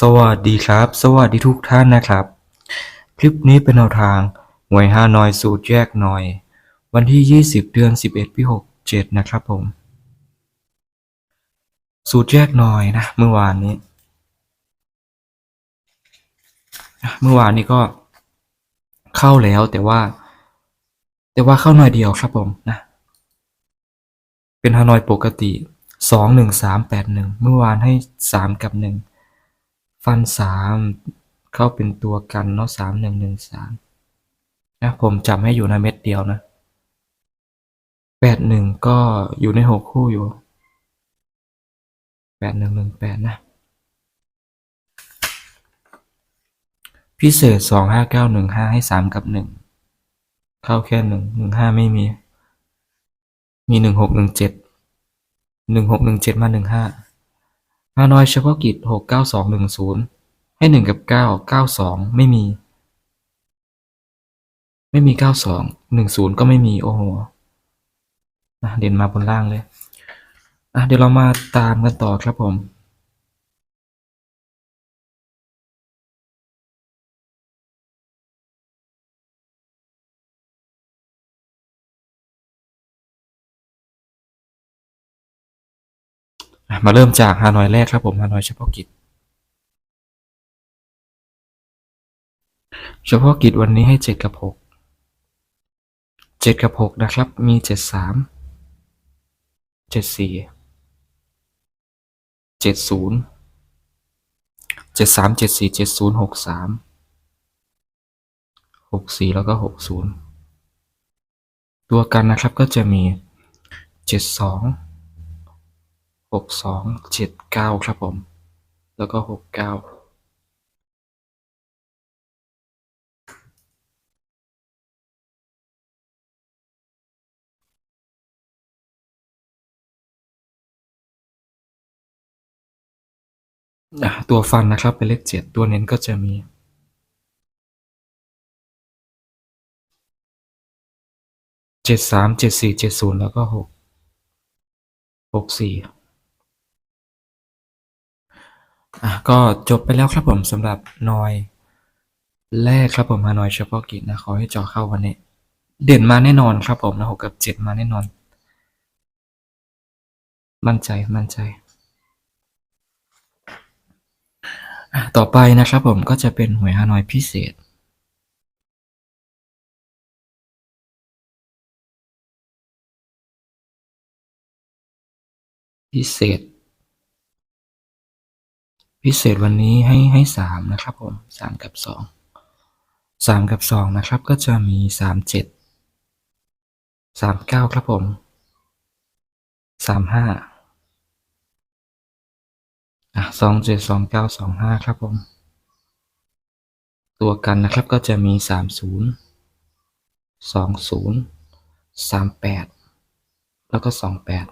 สวัสดีครับ สวัสดีทุกท่านนะครับ คลิปนี้เป็นแนวทางหวยฮานอยสูตรแยกหน่อย วันที่ 20 เดือน 11ปี67 นะครับผม สูตรแยกหน่อยนะ เมื่อวานนี้ เมื่อวานนี้ก็เข้าแล้วแต่ว่า แต่ว่าเข้าหน่อยเดียวครับผมนะ เป็นฮานอยปกติสองหนึ่งสามแปดหนึ่งเมื่อวานให้สามกับหนึ่ง ฟันสามเข้าเป็นตัวกันเนาะสามหนึ่งหนึ่งสามนะผมจำให้อยู่ในเม็ดเดียวนะแปดหนึ่งก็อยู่ในหกคู่อยู่แปดหนึ่งหนึ่งแปดนะ พิเศษสองห้าเก้าหนึ่งห้าให้สามกับหนึ่งเข้าแค่หนึ่งหนึ่งห้าไม่มี มีหนึ่งหกหนึ่งเจ็ดหนึ่งหกหนึ่งเจ็ดมาหนึ่งห้า ฮานอยเฉพาะกิจหกเก้าสองหนึ่งศูนย์ให้หนึ่งกับเก้าเก้าสองไม่มี ไม่มีเก้าสองหนึ่งศูนย์ก็ไม่มีโอ้โหเด่นมาบนล่างเลย อะเดี๋ยวเรามาตามกันต่อครับผม มาเริ่มจากฮานอยแรกครับผมฮานอยเฉพาะกิจ เฉพาะกิจวันนี้ให้เจ็ดกับหกเจ็ดกับหกนะครับ มีเจ็ดสามเจ็ดสี่เจ็ดศูนย์เจ็ดสามเจ็ดสี่เจ็ดศูนย์หกสามหกสี่แล้วก็หกศูนย์ตัวกันนะครับก็จะมีเจ็ดสอง หกสองเจ็ดเก้าครับผม แล้วก็หกเก้าตัวฟันนะครับเป็นเลขเจ็ดตัวเน้นก็จะมีเจ็ดสามเจ็ดสี่เจ็ดศูนย์แล้วก็หกหกสี่ อะก็จบไปแล้วครับผมสำหรับนอย แรกครับผมฮานอยเฉพาะกิจนะขอให้จอเข้าวันนี้ เด่นมาแน่นอนครับผมนะหกกับเจ็ดมาแน่นอน มั่นใจมั่นใจต่อไปนะครับผมก็จะเป็นหวยฮานอยพิเศษพิเศษ พิเศษวันนี้ให้ให้สามนะครับผมสามกับสองสามกับสองนะครับก็จะมีสามเจ็ดสามเก้าครับผมสามห้าอะสองเจ็ดสองเก้าสองห้าครับผม ตัวกันนะครับก็จะมีสามศูนย์สองศูนย์สามแปดแล้วก็สองแปด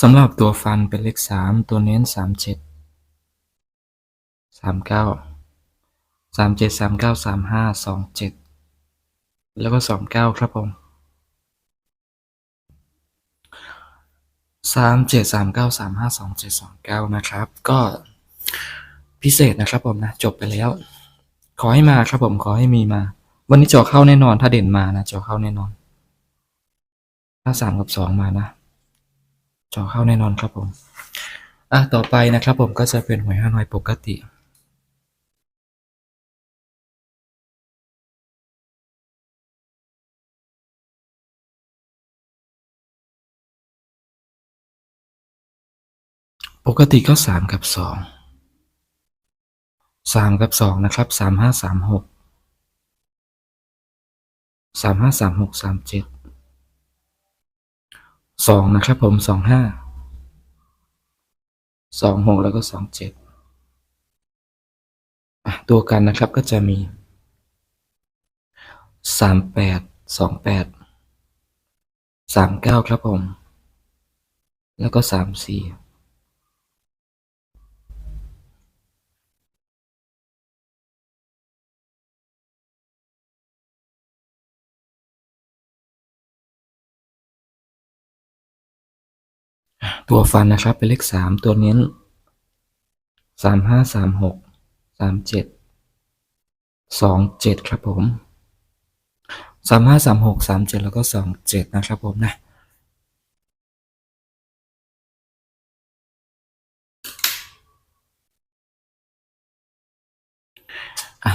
สำหรับตัวฟันเป็นเลขสามตัวเน้นสามเจ็ดสามเก้าสามเจ็ดสามเก้าสามห้าสองเจ็ดแล้วก็สองเก้าครับผมสามเจ็ดสามเก้าสามห้าสองเจ็ดสองเก้านะครับ ก็พิเศษนะครับผมนะจบไปแล้ว ขอให้มาครับผมขอให้มีมา วันนี้เจาะเข้าแน่นอนถ้าเด่นมานะเจาะเข้าแน่นอน ถ้าสามกับสองมานะ จอเข้าแน่นอนครับผมอะต่อไปนะครับผมก็จะเป็นหวยห้าน้อยปกติปกติก็สามกับสองสามกับสองนะครับสามห้าสามหกสามห้าสามหกสามเจ็ด สองนะครับผมสองห้าสองหกแล้วก็สองเจ็ดตัวกันนะครับก็จะมีสามแปดสองแปดสามเก้าครับผม แล้วก็สามสี่ ตัวฟันนะครับเป็นเลขสามตัวเน้นสามห้าสามหกสามเจ็ดสองเจ็ดครับผมสามห้าสามหกสามเจ็ดแล้วก็สองเจ็ดนะครับผมนะ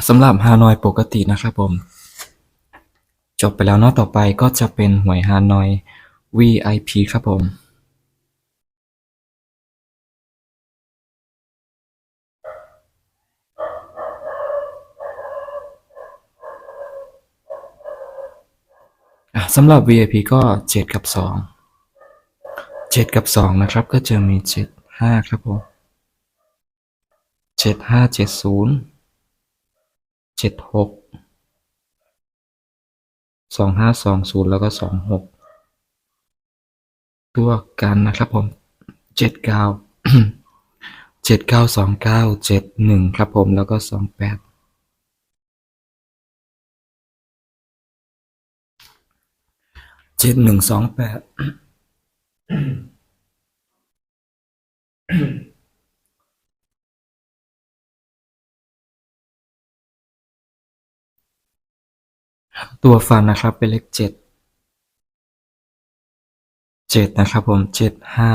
สำหรับฮานอยปกตินะครับผม จบไปแล้วเนาะต่อไปก็จะเป็นหวยฮานอย VIP ครับผม สำหรับ VIP ก็ 7 กับ 2 7 กับ 2 นะครับ ก็จะมี 7 5 ครับผม7 5 7 0 7 6 2 5 2 0 แล้วก็ 2 6 ตัวกันนะครับผม 7 9 7 9 2 9 7 1 ครับผมแล้วก็ 2 8 เจ็ดหนึ่งสองแปดตัวฟันนะครับเป็นเลขเจ็ดเจ็ดนะครับผมเจ็ดห้า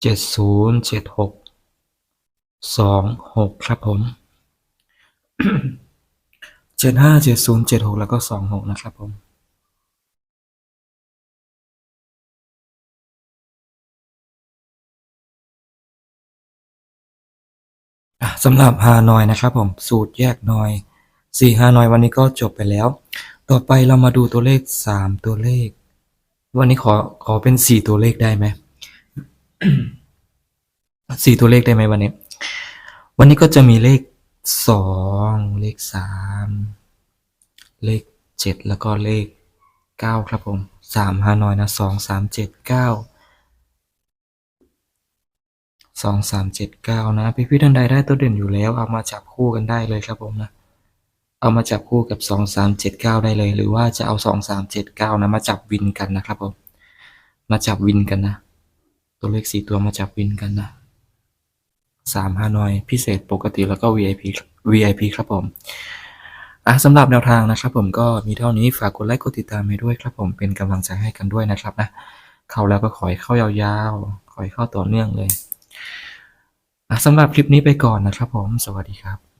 เจ็ดศูนย์เจ็ดหกสองหกครับผมเจ็ดห้าเจ็ดศูนย์เจ็ดหกแล้วก็สองหกนะครับผม สำหรับฮานอยนะครับผมสูตรแยกนอยสี่ฮานอยวันนี้ก็จบไปแล้ว ต่อไปเรามาดูตัวเลขสามตัวเลข วันนี้ขอขอเป็นสี่ตัวเลขได้ไหมสี่ตัวเลขได้ไหมวันนี้ วันนี้ก็จะมีเลขสองเลขสามเลขเจ็ดแล้วก็เลขเก้าครับผมสามฮานอยนะสองสามเจ็ดเก้า สองสามเจ็ดเก้านะ พี่พี่ท่านใดได้ตัวเด่นอยู่แล้ว เอามาจับคู่กันได้เลยครับผมนะ เอามาจับคู่กับสองสามเจ็ดเก้าได้เลย หรือว่าจะเอาสองสามเจ็ดเก้านะ มาจับวินกันนะครับผม มาจับวินกันนะ ตัวเลขสี่ตัวมาจับวินกันนะสามฮานอย พิเศษปกติแล้วก็ VIP VIP ครับผมอะสำหรับแนวทางนะครับผมก็มีเท่านี้ฝากกดไลค์กดติดตามให้ด้วยครับผมเป็นกำลังใจให้กันด้วยนะครับนะ เข้าแล้วก็ขอให้เข้ายาวๆ ขอให้เข้าต่อเนื่องเลย สำหรับคลิปนี้ไปก่อนนะครับผม สวัสดีครับ